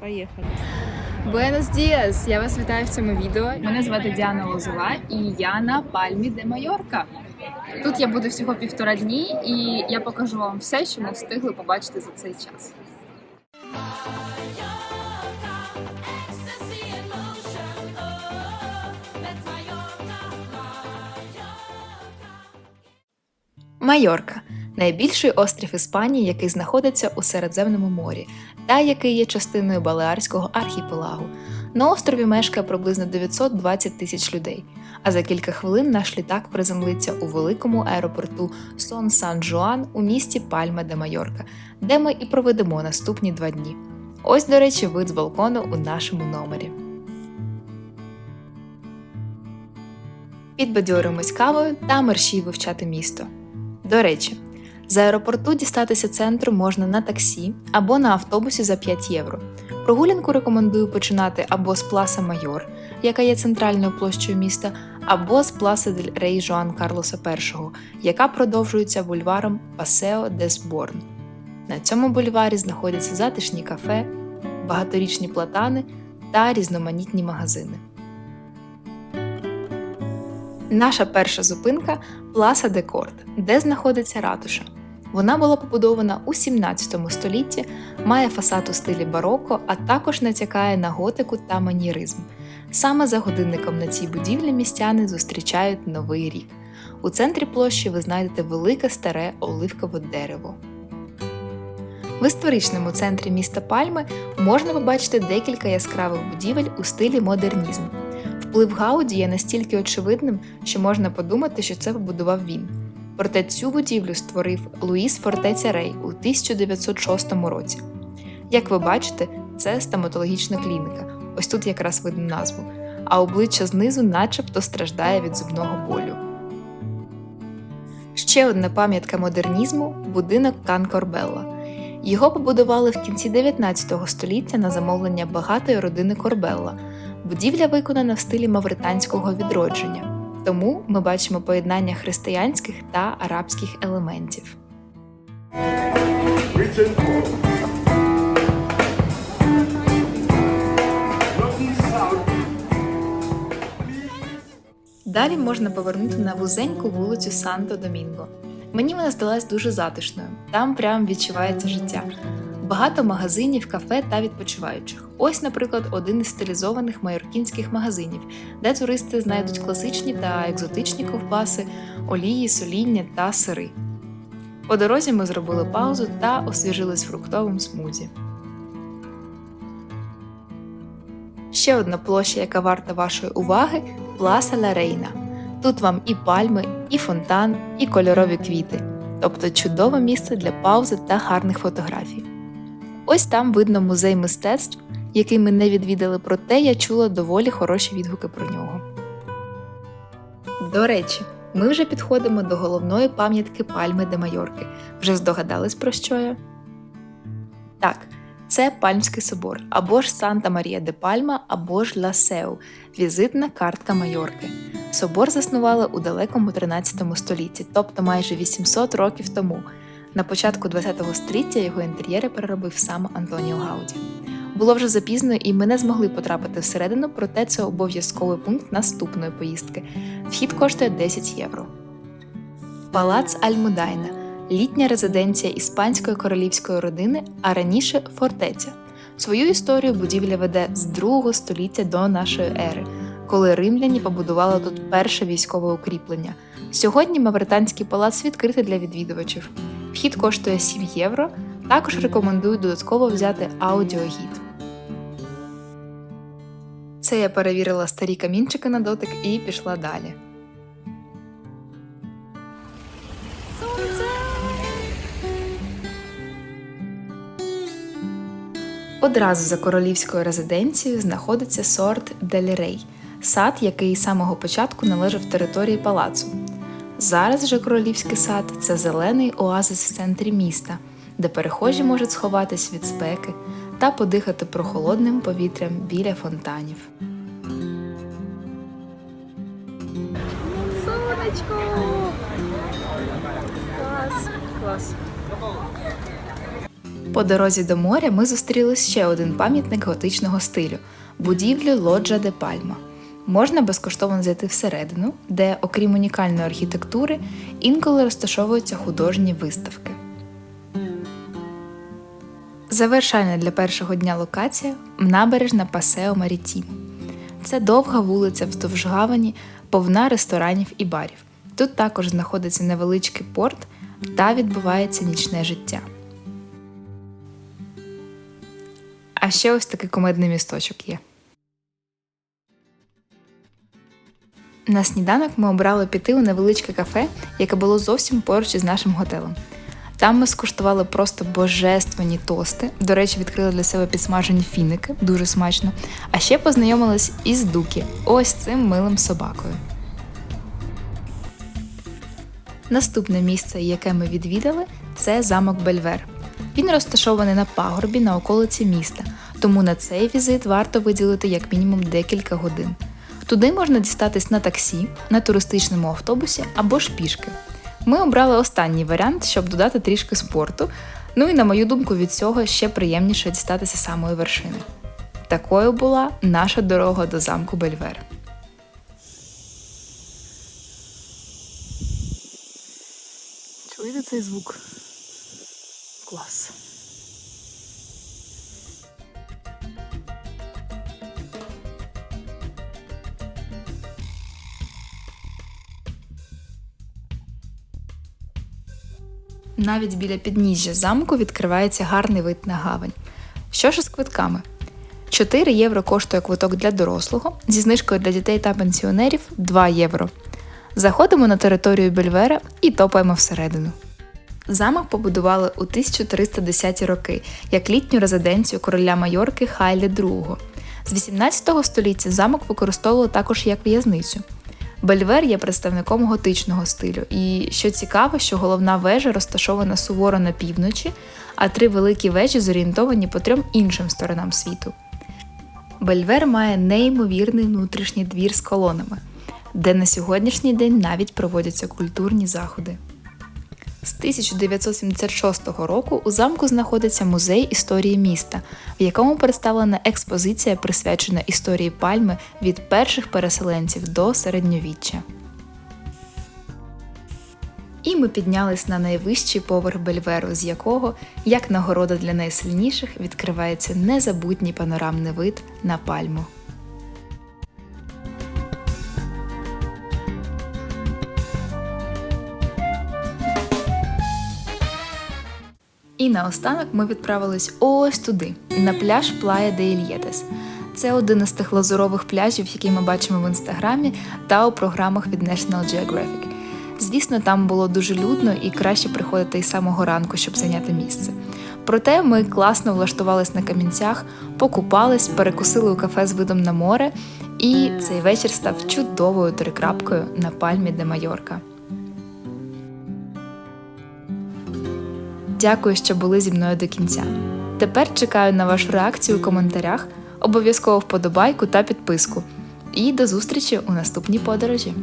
Поїхали. Буенос діас! Я вас вітаю в цьому відео. Мене звати Діана Лозова і я на пальмі де Майорка. Тут я буду всього півтора дні, і я покажу вам все, що ми встигли побачити за цей час. Майорка найбільший острів Іспанії, який знаходиться у Середземному морі, та який є частиною Балеарського архіпелагу. На острові мешкає приблизно 920 тисяч людей. А за кілька хвилин наш літак приземлиться у великому аеропорту Сон Сан Жуан у місті Пальма де Майорка, де ми і проведемо наступні два дні. Ось, до речі, вид з балкону у нашому номері. Підбадьоримось кавою та мерщій вивчати місто. До речі, з аеропорту дістатися центру можна на таксі або на автобусі за 5 євро. Прогулянку рекомендую починати або з Пласа Майор, яка є центральною площею міста, або з Пласа дель Рей Жоан Карлоса І, яка продовжується бульваром Пасео дес Борн. На цьому бульварі знаходяться затишні кафе, багаторічні платани та різноманітні магазини. Наша перша зупинка Пласа де Корт, де знаходиться ратуша. Вона була побудована у 17 столітті, має фасад у стилі бароко, а також натякає на готику та маніризм. Саме за годинником на цій будівлі містяни зустрічають новий рік. У центрі площі ви знайдете велике старе оливкове дерево. В історичному центрі міста Пальми можна побачити декілька яскравих будівель у стилі модернізм. Вплив Гауді є настільки очевидним, що можна подумати, що це побудував він. Проте цю будівлю створив Луїс Фортеця Рей у 1906 році. Як ви бачите, це стоматологічна клініка, ось тут якраз видно назву, а обличчя знизу начебто страждає від зубного болю. Ще одна пам'ятка модернізму будинок Кан Корбелла. Його побудували в кінці 19 століття на замовлення багатої родини Корбелла. Будівля виконана в стилі мавританського відродження, тому ми бачимо поєднання християнських та арабських елементів. Далі можна повернути на вузеньку вулицю Санто Домінго. Мені вона здалась дуже затишною. Там прям відчувається життя. Багато магазинів, кафе та відпочиваючих. Ось, наприклад, один із стилізованих майоркінських магазинів, де туристи знайдуть класичні та екзотичні ковбаси, олії, соління та сири. По дорозі ми зробили паузу та освіжились фруктовим смузі. Ще одна площа, яка варта вашої уваги Пласа Ла Рейна. Тут вам і пальми, і фонтан, і кольорові квіти, тобто чудове місце для паузи та гарних фотографій. Ось там видно музей мистецтв, який ми не відвідали, проте я чула доволі хороші відгуки про нього. До речі, ми вже підходимо до головної пам'ятки Пальми де Майорки. Вже здогадались про що я? Так, це Пальмський собор, або ж Санта Марія де Пальма, або ж Ла Сеу – візитна картка Майорки. Собор заснували у далекому 13 столітті, тобто майже 800 років тому. На початку 20 століття його інтер'єри переробив сам Антоніо Гауді. Було вже запізно, і ми не змогли потрапити всередину, проте це обов'язковий пункт наступної поїздки. Вхід коштує 10 євро. Палац Альмудайна літня резиденція іспанської королівської родини, а раніше фортеця. Свою історію будівля веде з 2 століття до нашої ери, коли римляні побудували тут перше військове укріплення. Сьогодні Мавританський палац відкритий для відвідувачів. Вхід коштує 7 євро. Також рекомендую додатково взяти аудіогід. Це я перевірила старі камінчики на дотик і пішла далі. Одразу за королівською резиденцією знаходиться сорт Дель Рей, сад, який з самого початку належав території палацу. Зараз же королівський сад це зелений оазис в центрі міста, де перехожі можуть сховатись від спеки та подихати прохолодним повітрям біля фонтанів. Сонечко! Клас! Клас! По дорозі до моря ми зустріли ще один пам'ятник готичного стилю будівлю Лоджа де Пальма. Можна безкоштовно зайти всередину, де, окрім унікальної архітектури, інколи розташовуються художні виставки. Завершальна для першого дня локація набережна Пасео Марітім. Це довга вулиця вздовж гавані, повна ресторанів і барів. Тут також знаходиться невеличкий порт та відбувається нічне життя. А ще ось такий кумедний місточок є. На сніданок ми обрали піти у невеличке кафе, яке було зовсім поруч із нашим готелем. Там ми скуштували просто божественні тости. До речі, відкрили для себе підсмажені фіники, дуже смачно. А ще познайомились із Дукі, ось цим милим собакою. Наступне місце, яке ми відвідали, це замок Бельвер. Він розташований на пагорбі на околиці міста, тому на цей візит варто виділити як мінімум декілька годин. Туди можна дістатись на таксі, на туристичному автобусі або ж пішки. Ми обрали останній варіант, щоб додати трішки спорту. Ну і на мою думку, від цього ще приємніше дістатися самої вершини. Такою була наша дорога до замку Бельвер. Чуєте цей звук? Клас. Навіть біля підніжжя замку відкривається гарний вид на гавань. Що ж із квитками? 4 євро коштує квиток для дорослого, зі знижкою для дітей та пенсіонерів 2 євро. Заходимо на територію Бельвера і топаємо всередину. Замок побудували у 1310 роки як літню резиденцію короля Майорки Хайлі II. З 18 століття замок використовували також як в'язницю. Бельвер є представником готичного стилю, і що цікаво, що головна вежа розташована суворо на півночі, а три великі вежі зорієнтовані по трьом іншим сторонам світу. Бельвер має неймовірний внутрішній двір з колонами, де на сьогоднішній день навіть проводяться культурні заходи. З 1976 року у замку знаходиться музей історії міста, в якому представлена експозиція, присвячена історії пальми від перших переселенців до середньовіччя. І ми піднялись на найвищий поверх Бельверу, з якого, як нагорода для найсильніших, відкривається незабутній панорамний вид на пальму. І наостанок ми відправились ось туди, на пляж Плая де Ільєтес. Це один із тих лазурових пляжів, які ми бачимо в інстаграмі та у програмах від National Geographic. Звісно, там було дуже людно і краще приходити із самого ранку, щоб зайняти місце. Проте ми класно влаштувались на камінцях, покупались, перекусили у кафе з видом на море, і цей вечір став чудовою трикрапкою на пальмі де Майорка. Дякую, що були зі мною до кінця. Тепер чекаю на вашу реакцію у коментарях, обов'язково вподобайку та підписку. І до зустрічі у наступній подорожі!